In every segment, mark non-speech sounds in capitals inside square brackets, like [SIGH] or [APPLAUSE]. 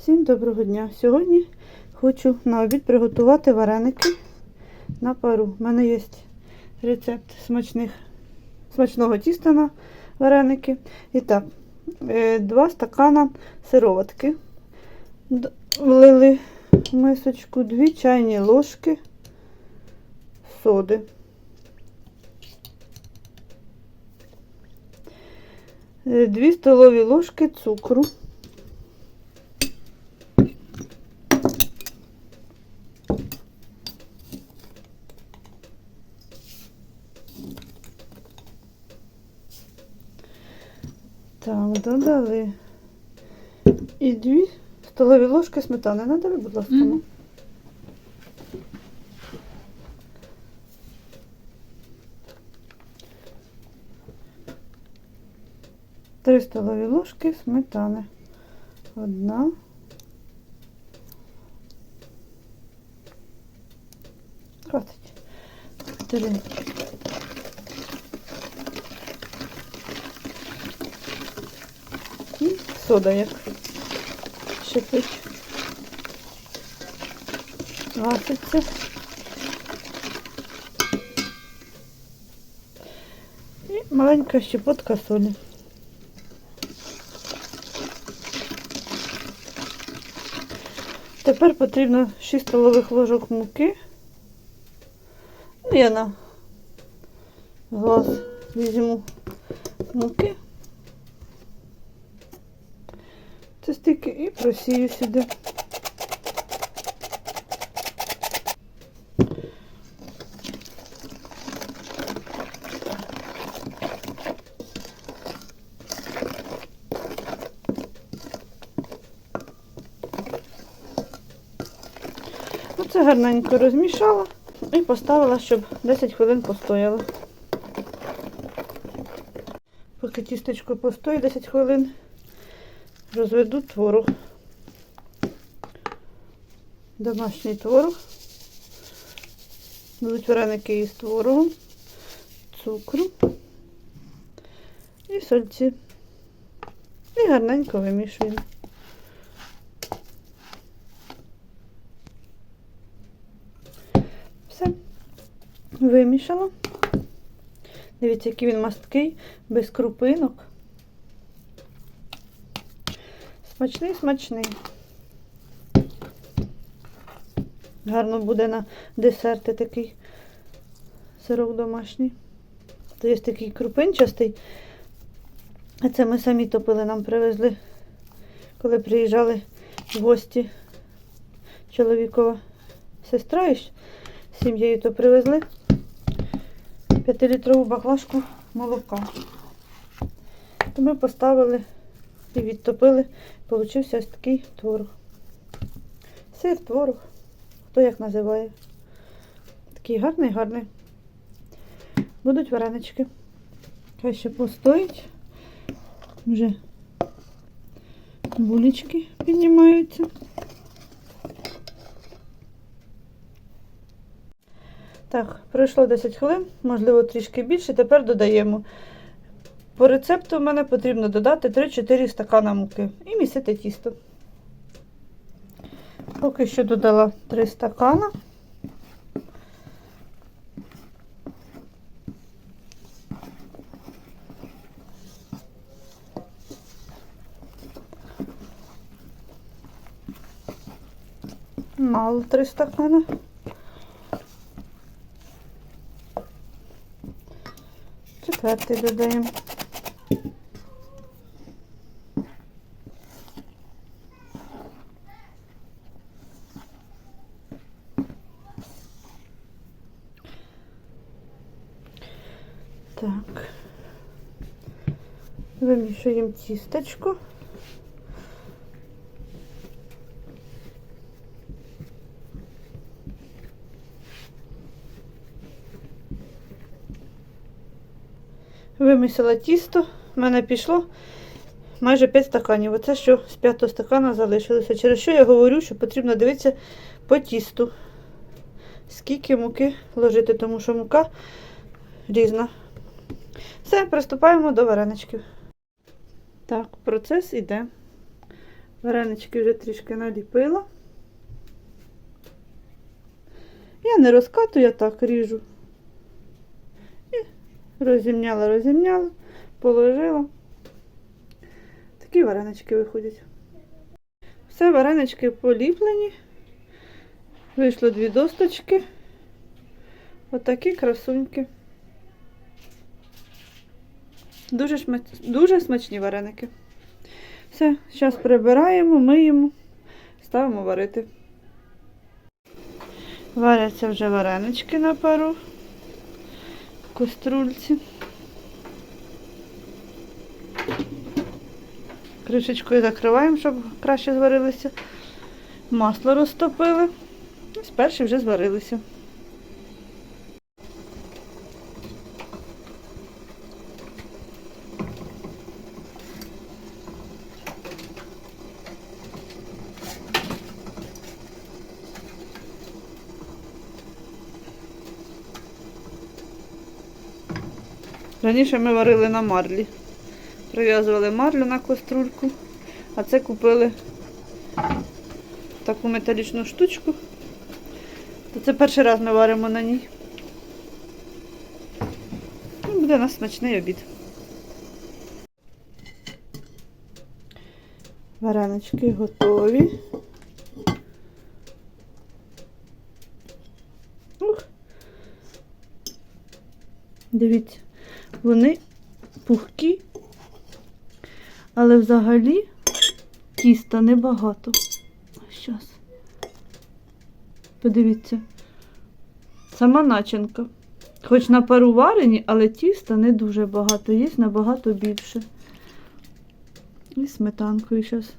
Всім доброго дня! Сьогодні хочу на обід приготувати вареники на пару. У мене є рецепт смачних, смачного тіста на вареники. І так, е, два стакана сироватки. Влили в мисочку, дві чайні ложки соди. Е, Дві столові ложки цукру. Так, додали. І дві столові ложки сметани. Надали, будь ласка. Мгм. ну. Три столові ложки сметани. Одна. Хватить. Три. І сода як шипить. Гаситься. І маленька щепотка солі. Тепер потрібно 6 столових ложок муки. Ну, я на глаз візьму муки. Це стільки і просію сюди. Оце гарненько розмішала і поставила, щоб 10 хвилин постояло. Поки тістечко постоїть 10 хвилин, розведу творог. Домашній творог. Будуть вареники із творогом, цукру і сольці. І гарненько вимішуємо. Все. Вимішала. Дивіться, який він масткий, без крупинок. Смачний, смачний. Гарно буде на десерти такий сирок домашній. То є такий крупинчастий. А це ми самі топили, нам привезли, коли приїжджали в гості чоловікова сестра із сім'єю, то привезли 5-літрову баклажку молока. То ми поставили і відтопили. Получився ось такий творог. Сир, творог. Хто як називає. Такий гарний, гарний. Будуть варенички. Хай ще постоїть. Вже булечки піднімаються. Так, пройшло 10 хвилин, можливо, трішки більше. Тепер додаємо. По рецепту мене потрібно додати 3-4 стакана муки і місити тісто. Поки що додала 3 стакана. Мало 3 стакана. Четвертий додаємо. Так. Вимішуємо тістечко. Вимісила тісто, в мене пішло майже 5 стаканів. Оце що з 5 стакана залишилося. Через що я говорю, що потрібно дивитися по тісту, скільки муки ложити, тому що мука різна. Все, приступаємо до вареничків. Так, процес іде. Варенички вже трішки наліпила. Я не розкатую, я так ріжу. І розімняла, розімняла, положила. Такі варенички виходять. Все, варенички поліплені. Вийшло дві досточки. Отакі красуньки. Дуже, шма... Дуже смачні вареники. Все, зараз прибираємо, миємо, ставимо варити. Варяться вже варенички на пару в каструльці. Кришечкою закриваємо, щоб краще зварилися. Масло розтопили. Ось перші вже зварилися. Раніше ми варили на марлі. Прив'язували марлю на каструльку, а це купили таку металічну штучку. То це перший раз ми варимо на ній. І буде у нас смачний обід. Варенички готові. Ух. Дивіться, вони пухкі, але взагалі тіста небагато. Щас. Подивіться. Сама начинка. Хоч на пару варені, але тіста не дуже багато, є набагато більше. І сметанкою зараз.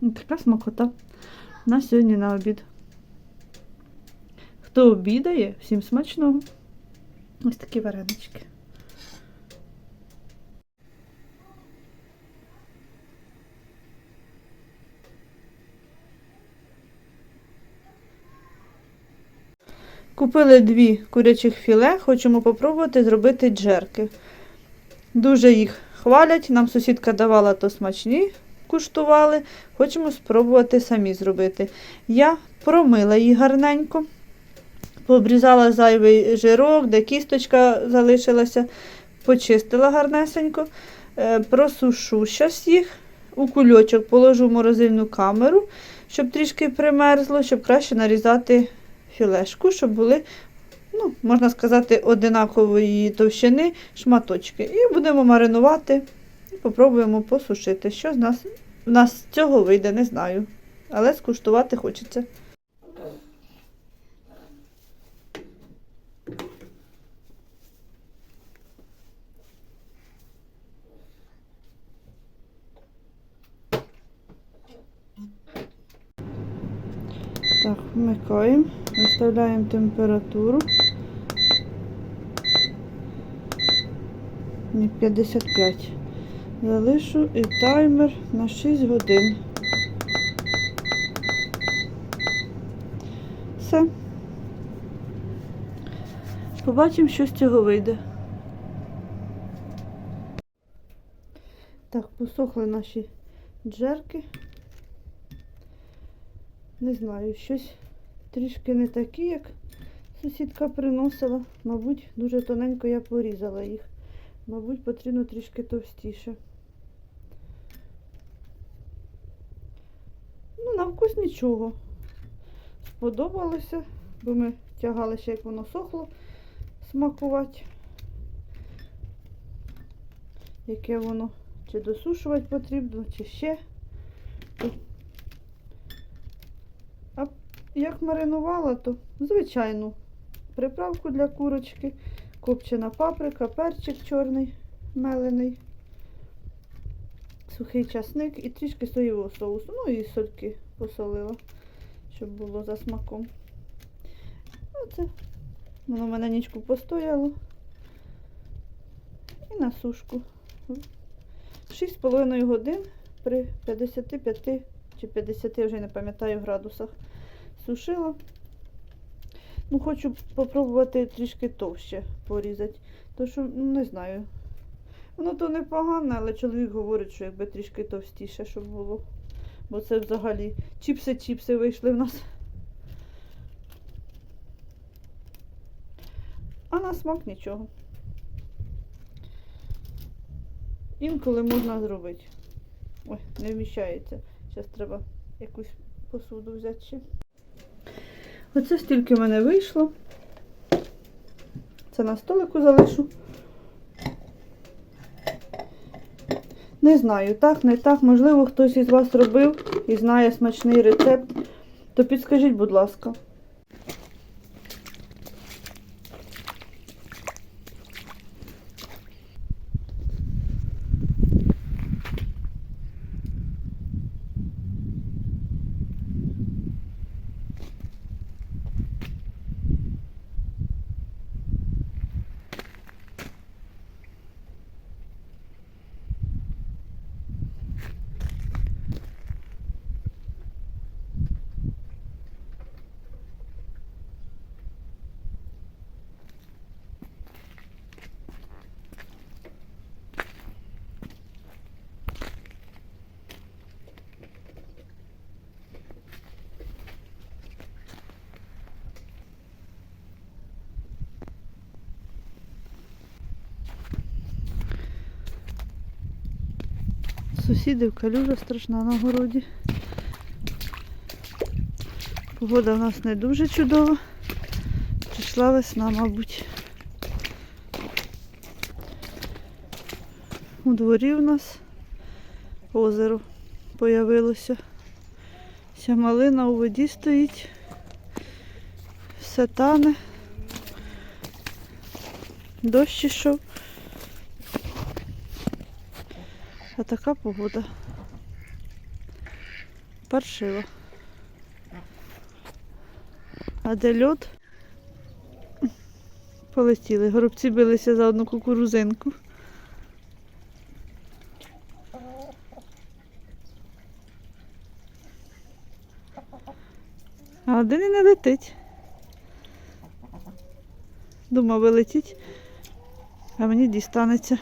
Така смакота. На сьогодні на обід. Хто обідає, всім смачного. Ось такі варенички. Купили дві курячих філе, хочемо попробувати зробити джерки. Дуже їх хвалять. Нам сусідка давала то смачні, куштували. Хочемо спробувати самі зробити. Я промила їх гарненько, пообрізала зайвий жирок, де кісточка залишилася, почистила гарнесенько, Е, просушу щас їх. У кульочок положу в морозильну камеру, щоб трішки примерзло, щоб краще нарізати філешку, щоб були, ну, можна сказати, одинакової товщини шматочки. І будемо маринувати і попробуємо посушити. Що з нас, в нас цього вийде, не знаю. Але скуштувати хочеться. Так, вмикаємо, виставляємо температуру. 55. Залишу і таймер на 6 годин. Все. Побачимо, що з цього вийде. Так, посохли наші джерки. Не знаю, щось трішки не такі, як сусідка приносила. Мабуть, дуже тоненько я порізала їх. Мабуть, потрібно трішки товстіше. Ну, на вкус нічого. Сподобалося, бо ми тягали ще, як воно сохло, смакувати. Яке воно чи досушувати потрібно, чи ще. Як маринувала, то звичайну приправку для курочки, копчена паприка, перчик чорний, мелений, сухий часник і трішки соєвого соусу. Ну і сольки посолила, щоб було за смаком. Оце воно в мене нічку постояло. І на сушку. 6,5 годин при 55 чи 50, вже не пам'ятаю, градусах сушила. Ну, хочу попробувати трішки товще порізати. То що, ну, не знаю. Воно то непогане, але чоловік говорить, що якби трішки товстіше, щоб було. Бо це взагалі чіпси-чіпси вийшли в нас. А на смак нічого. Інколи можна зробити. Ой, не вміщається. Зараз треба якусь посуду взяти ще. Оце стільки в мене вийшло. Це на столику залишу. Не знаю, так, не так. Можливо, хтось із вас робив і знає смачний рецепт. То підскажіть, будь ласка. Сусідів калюжа страшна на городі. Погода в нас не дуже чудова. Прийшла весна, мабуть. У дворі в нас озеро появилося. Вся малина у воді стоїть. Все тане. Дощ ішов. А така погода. Паршива. А де льод? Полетіли. Горобці билися за одну кукурузинку. А один і не летить. Думав, вилетіть, а мені дістанеться.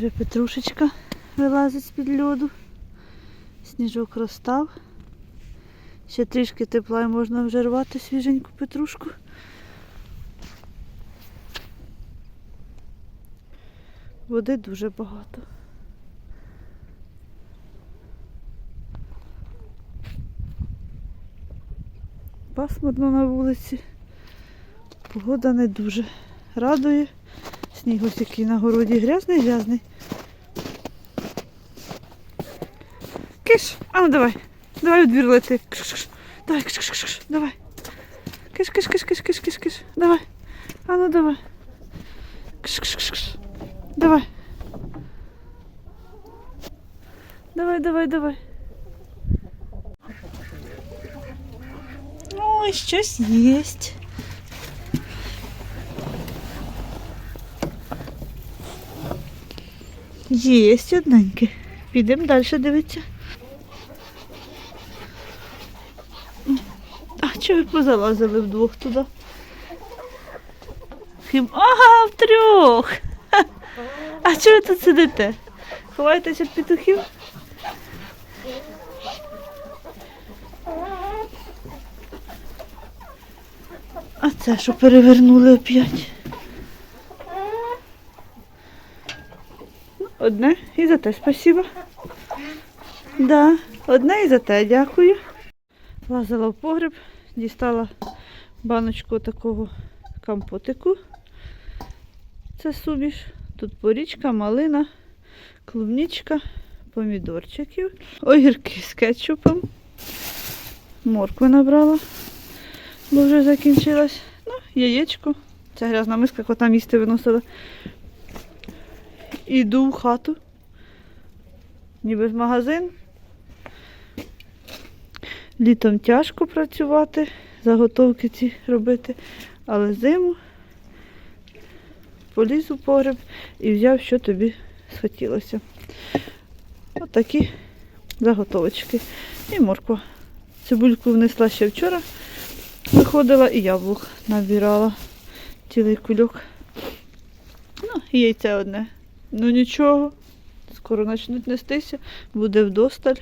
Вже петрушечка вилазить з-під льоду. Сніжок розстав. Ще трішки тепла і можна вже рвати свіженьку петрушку. Води дуже багато. Пасмурно на вулиці. Погода не дуже радує. Сніг ось який на городі грязний, грязний. Киш, а ну давай. Давай у двір лети. Кш-кш-кш. Давай, кш-кш-кш. Давай. Киш, киш, киш, киш, киш, киш, киш. Давай. А ну давай. Кш-кш-кш. Давай. Давай, давай, давай. Ой, щось єсть. Єсть одненьке. Підемо далі дивитися. А чого ви позалазили вдвох туди? Хім... Ага, втрьох. [LAUGHS] А чого ви тут сидите? Ховаєтеся від петухів? А це що перевернули опять? Одне і за те спасибо. Да, одне і за те дякую. Лазила в погреб, дістала баночку такого компотику. Це суміш. Тут порічка, малина, клубничка, помідорчиків, огірки з кетчупом. Моркви набрала, бо вже закінчилась. Ну, яєчко. Це грязна миска, кота їсти виносила. Іду в хату. Ніби в магазин. Літом тяжко працювати, заготовки ці робити, але зиму поліз у погреб і взяв, що тобі схотілося. Отакі заготовочки. І морква. Цибульку внесла ще вчора, Виходила і яблук набирала. Цілий кульок. Ну, і яйце одне. Ну нічого. Скоро почнуть нестися, буде вдосталь.